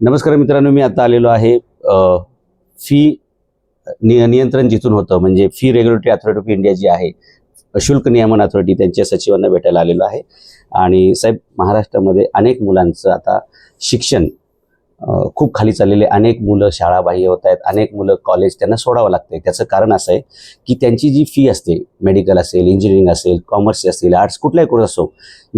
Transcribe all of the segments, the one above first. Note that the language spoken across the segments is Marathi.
नमस्कार मित्रांनो मी आता आलेलो आहे फी नि नियंत्रण जिथून होतं म्हणजे fee regulatory authority of India जी आहे शुल्क नियमन अथॉरिटी त्यांच्या सचिवांना भेटायला आलेलो आहे. आणि साहेब महाराष्ट्रामध्ये अनेक मुलांचं आता शिक्षण खूप खाली चाललेले अनेक मुलं शाळाबाह्य होत आहेत अनेक मुलं कॉलेज त्यांना सोडावं लागतंय. त्याचं कारण असं आहे की त्यांची जी फी असते मेडिकल असेल इंजिनिअरिंग असेल कॉमर्स असेल आर्ट्स कुठलाही कोर्स असो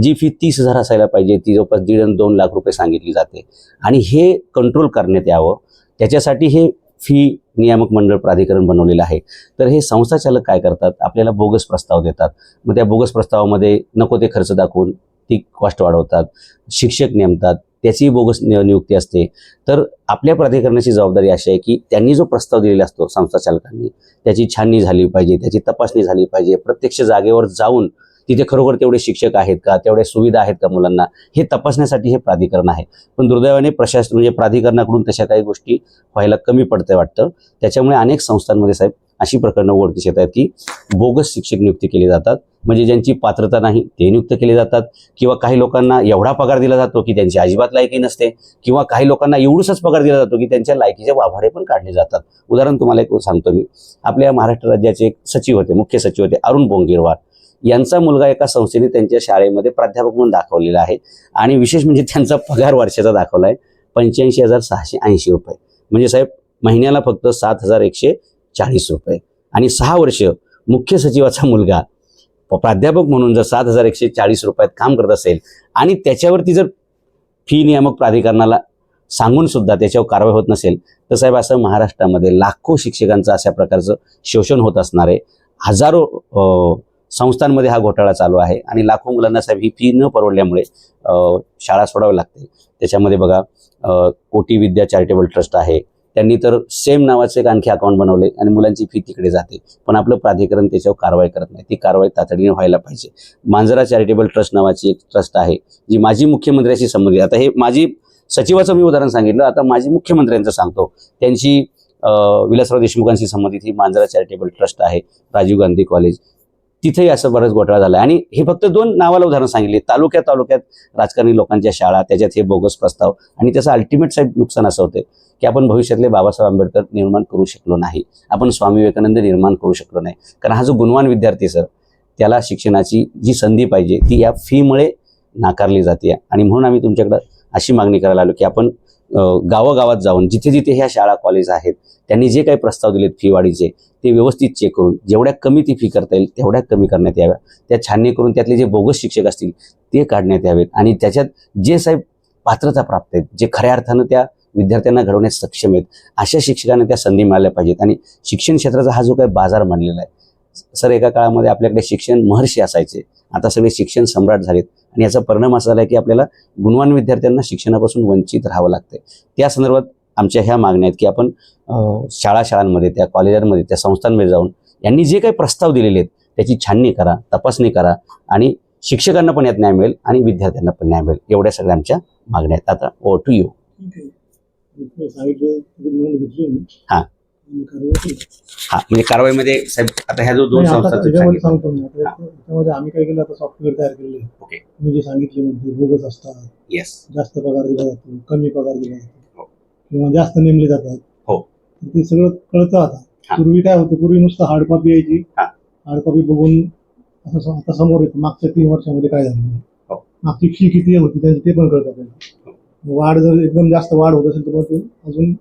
जी फी तीस हजार असायला पाहिजे ती जवळपास दीड आणि दोन लाख रुपये सांगितली जाते. आणि हे कंट्रोल करण्यात यावं. त्याच्यासाठी हे फी नियामक मंडळ प्राधिकरण बनवलेलं आहे. तर हे संस्थाचालक काय करतात? आपल्याला बोगस प्रस्ताव देतात. मग त्या बोगस प्रस्तावामध्ये नको ते खर्च दाखवून ती कॉस्ट वाढवतात शिक्षक नेमतात त्याचीही बोगस नियुक्ती असते. तर आपल्या प्राधिकरणाची जबाबदारी अशी आहे की त्यांनी जो प्रस्ताव दिलेला असतो संस्था चालकांनी त्याची छाननी झाली पाहिजे त्याची तपासणी झाली पाहिजे प्रत्यक्ष जागेवर जाऊन तिथे खरोखर तेवढे शिक्षक आहेत का तेवढ्या सुविधा आहेत का मुलांना हे तपासण्यासाठी हे प्राधिकरण आहे. पण दुर्दैवाने प्रशासन म्हणजे प्राधिकरणाकडून तशा काही गोष्टी व्हायला कमी पडतंय वाटतं. त्याच्यामुळे अनेक संस्थांमध्ये साहेब अशी प्रकरणं ओळखीस येत आहेत की बोगस शिक्षक नियुक्ती केली जातात. म्हणजे ज्यांची पात्रता नाही ते नियुक्त केले जातात. किंवा काही लोकांना एवढा पगार दिला जातो की त्यांची अजिबात लायकी नसते. किंवा काही लोकांना एवढूसच पगार दिला जातो की त्यांच्या लायकीचे वाभाडे पण काढले जातात. उदाहरण तुम्हाला एक सांगतो मी. आपल्या महाराष्ट्र राज्याचे एक सचिव होते मुख्य सचिव होते अरुण बोंगीरवार. यांचा मुलगा एका संस्थेने त्यांच्या शाळेमध्ये प्राध्यापक म्हणून दाखवलेला आहे. आणि विशेष म्हणजे त्यांचा पगार वर्षाचा दाखवला आहे. पंच्याऐंशी हजार सहाशे ऐंशी रुपये. म्हणजे साहेब महिन्याला फक्त सात हजार एकशे चाळीस रुपये. आणि सहा वर्ष मुख्य सचिवाचा मुलगा प्राध्यापक म्हणून जर सात हजार एकशे चाळीस रुपयात काम करत असेल आणि त्याच्यावरती जर फी नियामक प्राधिकरणाला सांगून सुद्धा त्याच्यावर कारवाई होत नसेल तर साहेब असं महाराष्ट्रामध्ये लाखो शिक्षकांचं अशा प्रकारचं शोषण होत असणार आहे. हजारो संस्थांमध्ये हा घोटाळा चालू आहे आणि लाखो मुलांना साहेब ही फी न परवडल्यामुळे शाळा सोडावी लागते. त्याच्यामध्ये बघा कोटी विद्या चॅरिटेबल ट्रस्ट आहे त्यांनी तर सेम नावाचे एक आणखी अकाउंट बनवले आणि मुलांची फी तिकडे जाते. पण आपलं प्राधिकरण त्याच्यावर कारवाई करत नाही. ती कारवाई तातडीने व्हायला पाहिजे. मांजरा चॅरिटेबल ट्रस्ट नावाची एक ट्रस्ट आहे जी माजी मुख्यमंत्र्याशी संबंधित आता हे माजी सचिवाचं मी उदाहरण सांगितलं. आता माजी मुख्यमंत्र्यांचं सांगतो. त्यांची विलासराव देशमुखांशी संबंधित ही मांजरा चॅरिटेबल ट्रस्ट आहे राजीव गांधी कॉलेज तिथेही असं बरंच घोटाळा झाला आणि हे फक्त दोन नावाला उदाहरण सांगितले. तालुक्यात तालुक्यात राजकारणी लोकांच्या शाळा त्याच्यात हे बोगस प्रस्ताव आणि त्याचं अल्टिमेट साहेब नुकसान असं होते की आपण भविष्यातले बाबासाहेब आंबेडकर निर्माण करू शकलो नाही. आपण स्वामी विवेकानंद निर्माण करू शकलो नाही. कारण हा जो गुणवान विद्यार्थी सर त्याला शिक्षणाची जी संधी पाहिजे ती या फीमुळे नाकारली जाते आणि म्हणून आम्ही तुमच्याकडं अशी मागणी करायला आलो की आपण गावागावात जाऊन जिथे जिथे ह्या शाळा कॉलेज आहेत त्यांनी जे काही प्रस्ताव दिलेत फी वाढीचे ते व्यवस्थित चेक करून जेवढ्या कमी ती फी करता येईल तेवढ्या कमी करण्यात याव्या. त्या छाननी करून त्यातले जे बोगस शिक्षक असतील ते काढण्यात यावेत. आणि त्याच्यात जे साहेब पात्रता प्राप्त आहेत जे खऱ्या अर्थानं त्या विद्यार्थ्यांना घडवण्यास सक्षम आहेत अशा शिक्षकांना त्या संधी मिळाल्या पाहिजेत. आणि शिक्षण क्षेत्राचा हा जो काही बाजार मांडलेला आहे सर एका काळामध्ये आपल्याकडे शिक्षण महर्षी असायचे. आता सगळे शिक्षण सम्राट झालेत. आणि याचा परिणाम असा झाला की आपल्याला गुणवान विद्यार्थ्यांना शिक्षणापासून वंचित राहावं लागतंय. त्या संदर्भात आमच्या ह्या मागण्या आहेत की आपण शाळा शाळांमध्ये त्या कॉलेजांमध्ये त्या संस्थांमध्ये जाऊन यांनी जे काही प्रस्ताव दिलेले आहेत त्याची छाननी करा तपासणी करा आणि शिक्षकांना पण यात न्याय मिळेल आणि विद्यार्थ्यांना पण न्याय मिळेल. एवढ्या सगळ्या आमच्या मागण्या आहेत. आता ओ टू यू हा. केली. हा म्हणजे कारवाईमध्ये साहेब आता ह्या जो दोन नाही, आता संस्था त्याच्यामध्ये सांगितल्या. सांगतो मी आता त्याच्यामध्ये आम्ही काय केलं आता सॉफ्टवेअर तयार आहे. ओके तुम्ही जे सांगितले म्हणजे बोगस असतात येस जास्त पगार दिला जातो कमी पगार दिला हो. जातो किंवा जास्त नेमले जातात हो. तर ते सगळं कळतं हा. आता पूर्वी काय होतं पूर्वी नुसतं हार्ड कॉपी यायची हा. हार्ड कॉपी बघून असं सम- आता समोर येतं मागच्या तीन वर्षामध्ये काय झालं हो. मागची फी किती होती त्यांची ते पण कळतं आपल्याला हो. वाढ जर एकदम जास्त वाढ होत असेल तर मग ते अजून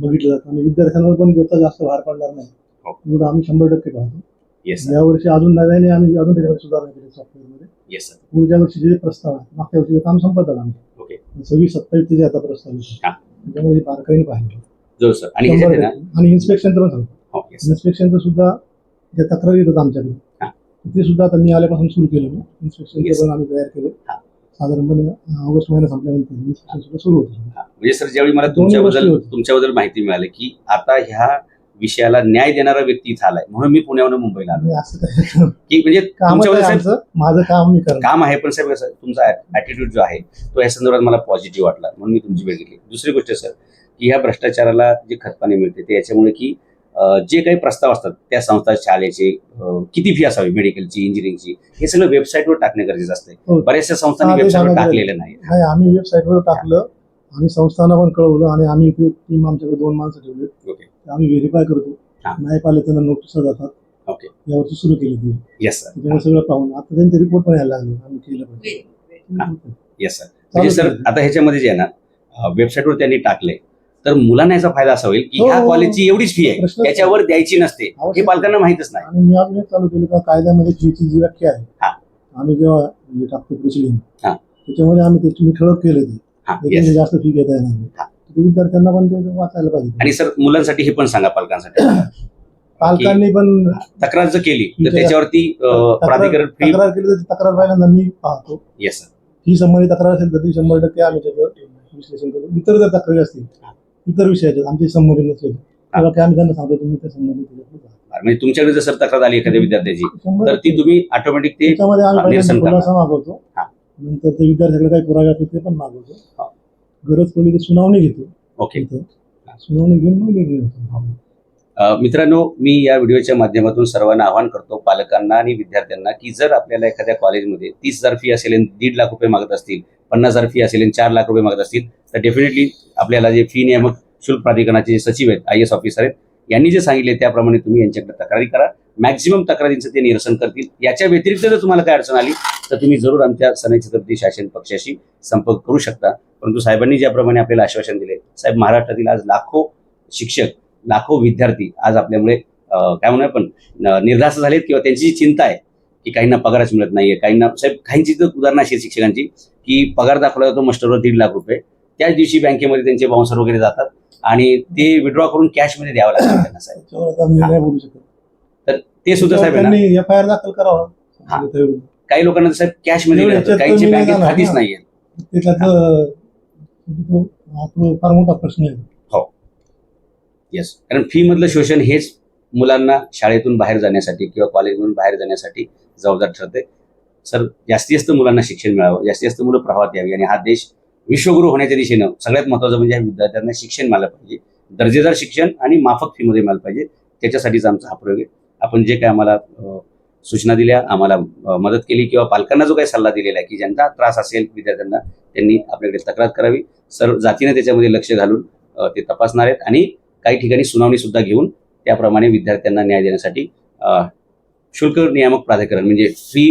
बघितलं जातं. आणि विद्यार्थ्यांवर पण त्याचा जास्त भार पडणार नाही. हो. एवढं आम्ही शंभर टक्के पाहतो. येस यावर्षी अजून नव्याने आम्ही अजून त्याच्यामध्ये सुधारणा केली सॉफ्टवेअरमध्ये येस सर पुढच्या वर्षी जे प्रस्ताव आहे मागच्या वर्षीचं काम संपत आलं आमचं ओके सव्वीस सत्तावीसचे जे आता प्रस्ताव आहे, हा. त्याच्यामध्ये बारकाईने पाहिजे जो सर आणि ह्याच्यात आहे टक्के. आणि इन्स्पेक्शनचं पण सांगतो हो येस इन्स्पेक्शनचं सुद्धा ज्या तक्रारी येतात आमच्याकडे हा. ते सुद्धा आता मी आल्यापासून सुरू केलं मी. Yes. इन्स्पेक्शनचं पण आम्ही तयार केले. हा. साधारणपणे ऑगस्ट महिना संपल्यानंतर इन्स्पेक्शन सुद्धा सुरू होतं. हा, म्हणजे सर ज्यावेळी मला तुमच्याबद्दल. तुमच्याबद्दल माहिती मिळाली की आता ह्या विषयाला न्याय देणारा व्यक्ती आलाय. म्हणून मी पुण्याहून मुंबईला आलो. की म्हणजे माझं काम मी काम आहे पण साहेब तुमचा ऍटिट्यूड जो आहे तो या संदर्भात मला पॉझिटिव्ह वाटला. म्हणून मी तुमची भेट घेतली. दुसरी गोष्ट सर की ह्या भ्रष्टाचाराला जे खतपाणी मिळते ते याच्यामुळे की जे काही प्रस्ताव असतात त्या संस्था शाळेचे किती फी असावी मेडिकलची इंजिनिअरिंगची हे सगळं वेबसाईटवर टाकणे गरजेचं असते हो. बऱ्याचशा संस्थांनी वेबसाईटवर टाकलेलं नाही. नाही आम्ही वेबसाईटवर टाकलं. आम्ही संस्थांना पण कळवलं आणि आम्ही इथे टीम आमच्याकडे दोन माणसं ठेवले ओके. आम्ही व्हेरीफाय करतो. हा. नाही पाहिले त्यांना नोटीस जातात. ओके. यावरती सुरू केली ती. येस सर त्याच्यामुळे सगळं पाहून आता त्यांचे रिपोर्ट पण यायला लागले. आम्ही केलं पाहिजे येस सर म्हणजे सर. आता ह्याच्यामध्ये जे आहे ना वेबसाईटवर त्यांनी टाकले तर मुलांना याचा फायदा असा होईल की हो, ह्या हो, हो. कॉलेजची एवढीच फी आहे. त्याच्यावर द्यायची नसते. हे आवश्यक. पालकांना माहितच नाही. आणि मी अजून एक चालू केलं का कायद्यामध्ये फीची जी व्याख्या आहे. हा. आम्ही जेव्हा टाकतो प्रोसिडिंग हा. त्याच्यामध्ये आम्ही ठळक केले ते. हा येस जास्त फी घेता येणार नाही विद्यार्थ्यांना पण ते वाचायला पाहिजे. आणि सर मुलांसाठी हे पण सांगा पालकांसाठी. पालकांनी पण तक्रार जर केली तर त्याच्यावरती प्राधिकरण तक्रार केली तर तक्रार पहिल्यांदा मी पाहतो. येस सर ही संबंधित तक्रार असेल तर ती शंभर टक्के आम्ही त्याचं विश्लेषण करतो इतर जर तक्रारी असतील इतर विषयाच्या आमची संबंधित नसेल आम्ही त्यांना सांगतो तुम्ही त्या संबंधित. म्हणजे तुमच्याकडे जर सर तक्रार आली एखाद्या विद्यार्थ्याची तर ती तुम्ही ऑटोमॅटिक ते. खुलासा मागवतो. नंतर ते विद्यार्थ्याकडे काही पुरावे असतील ते पण मागवतो. गरज पडली तर सुनावणी घेतो. ओके. इथं सुनावणी घेऊन मग निर्णय होतो. अ, मित्रांनो मी या व्हिडिओच्या माध्यमातून सर्वांना आवाहन करतो पालकांना आणि विद्यार्थ्यांना की जर आपल्याला एखाद्या कॉलेजमध्ये तीस हजार फी असेल आणि दीड लाख रुपये मागत असतील पन्नास हजार फी असेल आणि चार लाख रुपये मागत असतील तर डेफिनेटली आपल्याला जे फी नियामक शुल्क प्राधिकरणाचे जे सचिव आहेत आय एस ऑफिसर आहेत यांनी जे सांगितले त्याप्रमाणे तुम्ही यांच्याकडे तक्रारी करा. मॅक्झिमम तक्रारींचं ते निरसन करतील. याच्या व्यतिरिक्त जर तुम्हाला काय अडचण आली तर तुम्ही जरूर आमच्या सनई छत्रपती शासन पक्षाशी संपर्क करू शकता. परंतु साहेबांनी ज्याप्रमाणे आपल्याला आश्वासन दिले साहेब महाराष्ट्रातील आज लाखो शिक्षक लाखो विद्यार्थी आज आपल्यामुळे काय म्हणूया पण निर्धास निर्धास्त झालेत किंवा त्यांची जी चिंता आहे की काहींना पगारच मिळत नाहीये काहींना साहेब काहींची तर उदाहरणं अशी शिक्षकांची की पगार दाखवला जातो मास्टरवर दीड लाख रुपये. त्याच दिवशी बँकेमध्ये त्यांचे बाउन्सर वगैरे जातात. आणि ते विड्रॉ करून कॅशमध्ये द्यावं लागतं त्यांना साहेब. त्याच्यावर आता मी नाही बोलू शकत. ते सुद्धा साहेब आहे ना त्यांनी एफ आय आर दाखल करावा. हा. काही लोकांना तर साहेब कॅशमध्ये एवढं याच्यात काहींची तर नाही बँकेत जाणार खातीच ना. नाहीये. तो हा. तो फार मोठा प्रश्न आहे. येस कारण फी मधलं शोषण हेच मुलांना शाळेतून बाहेर जाण्यासाठी किंवा कॉलेजमधून बाहेर जाण्यासाठी जबाबदार ठरते सर जास्तीत जास्त मुलांना शिक्षण मिळावं जास्तीत जास्त मुलं प्रवाहात यावी आणि हा देश विश्वगुरु होण्याच्या दिशेनं सगळ्यात महत्त्वाचं म्हणजे विद्यार्थ्यांना शिक्षण मिळालं पाहिजे. दर्जेदार शिक्षण आणि माफक फीमध्ये मिळालं पाहिजे. त्याच्यासाठीच आमचा हा प्रयोग आहे. आपण जे काय आम्हाला सूचना दिल्या आम्हाला मदत केली किंवा पालकांना जो काही सल्ला दिलेला आहे की ज्यांचा त्रास असेल विद्यार्थ्यांना त्यांनी आपल्याकडे तक्रार करावी. सर जातीने त्याच्यामध्ये लक्ष घालून ते तपासणार आहेत आणि काही ठिकाणी सुनावणी सुद्धा घेऊन त्याप्रमाणे विद्यार्थ्यांना न्याय देण्यासाठी शुल्क नियामक प्राधिकरण म्हणजे free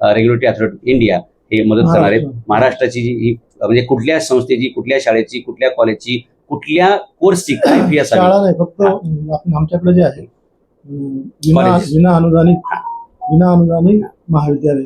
regulatory authority of India हे मदत करणार आहेत महाराष्ट्र. महाराष्ट्राची जी ही म्हणजे कुठल्या संस्थेची कुठल्या शाळेची कुठल्या कॉलेजची कुठल्या कोर्सची काय फी असावी? शाळा नाही फक्त आमच्याकडे जे आहे विना Colleges. विना अनुदानित हा. विना अनुदानित महाविद्यालय.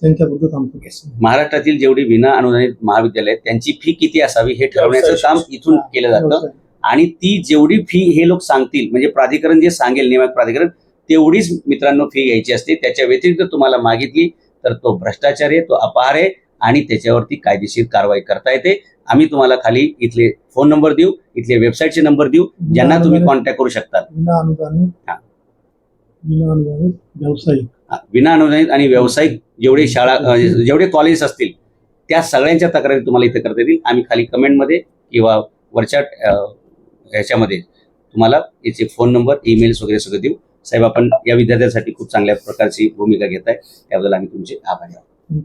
त्यांच्याबद्दल आमचं महाराष्ट्रातील जेवढी विना अनुदानित महाविद्यालय आहेत, त्यांची फी किती असावी हे ठरवण्याचं काम इथून केलं जातं. आणि ती जेवढी फी हे लोक सांगतील म्हणजे प्राधिकरण जे सांगेल नियामक प्राधिकरण तेवढीच मित्रांनो फी घ्यायची असते. त्याच्या व्यतिरिक्त तुम्हाला मागितली तर तो भ्रष्टाचार आहे तो अपहार आहे. आणि त्याच्यावरती कायदेशीर कारवाई करता येते. आम्ही तुम्हाला खाली इथले फोन नंबर देऊ इथले वेबसाईटचे नंबर देऊ ज्यांना तुम्ही कॉन्टॅक्ट करू शकता विना अनुदानित आणि व्यावसायिक जेवढे शाळा जेवढे कॉलेज असतील त्या सगळ्यांच्या तक्रारी तुम्हाला इथे करता येतील. आम्ही खाली कमेंटमध्ये किंवा वरच्या ह्याच्यामध्ये तुम्हाला याचे फोन नंबर ईमेल्स वगैरे सगळं देऊ. साहेब आपण या विद्यार्थ्यांसाठी खूप चांगल्या प्रकारची भूमिका घेत आहे त्याबद्दल आम्ही तुमचे आभारी आहोत.